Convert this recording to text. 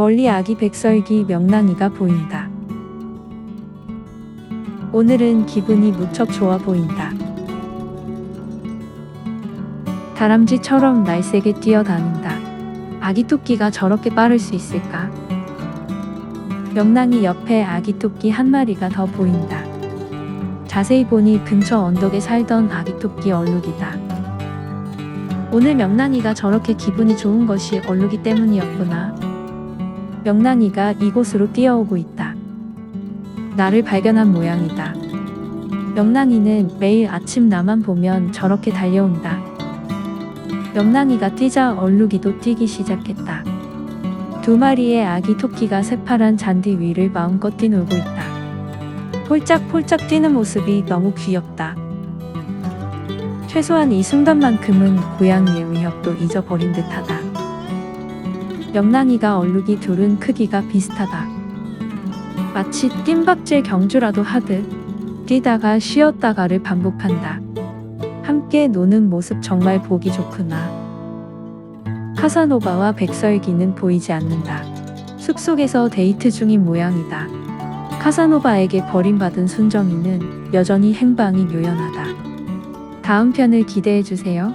멀리 아기 백설기 명랑이가 보인다. 오늘은 기분이 무척 좋아 보인다. 다람쥐처럼 날쌔게 뛰어다닌다. 아기 토끼가 저렇게 빠를 수 있을까? 명랑이 옆에 아기 토끼 한 마리가 더 보인다. 자세히 보니 근처 언덕에 살던 아기 토끼 얼룩이다. 오늘 명랑이가 저렇게 기분이 좋은 것이 얼룩이 때문이었구나. 명랑이가 이곳으로 뛰어오고 있다. 나를 발견한 모양이다. 명랑이는 매일 아침 나만 보면 저렇게 달려온다. 명랑이가 뛰자 얼룩이도 뛰기 시작했다. 두 마리의 아기 토끼가 새파란 잔디 위를 마음껏 뛰놀고 있다. 폴짝폴짝 뛰는 모습이 너무 귀엽다. 최소한 이 순간만큼은 고양이의 위협도 잊어버린 듯하다. 명랑이가 얼룩이 둘은 크기가 비슷하다. 마치 뜀박질 경주라도 하듯 뛰다가 쉬었다가를 반복한다. 함께 노는 모습 정말 보기 좋구나. 카사노바와 백설기는 보이지 않는다. 숲속에서 데이트 중인 모양이다. 카사노바에게 버림받은 순정이는 여전히 행방이 묘연하다. 다음 편을 기대해 주세요.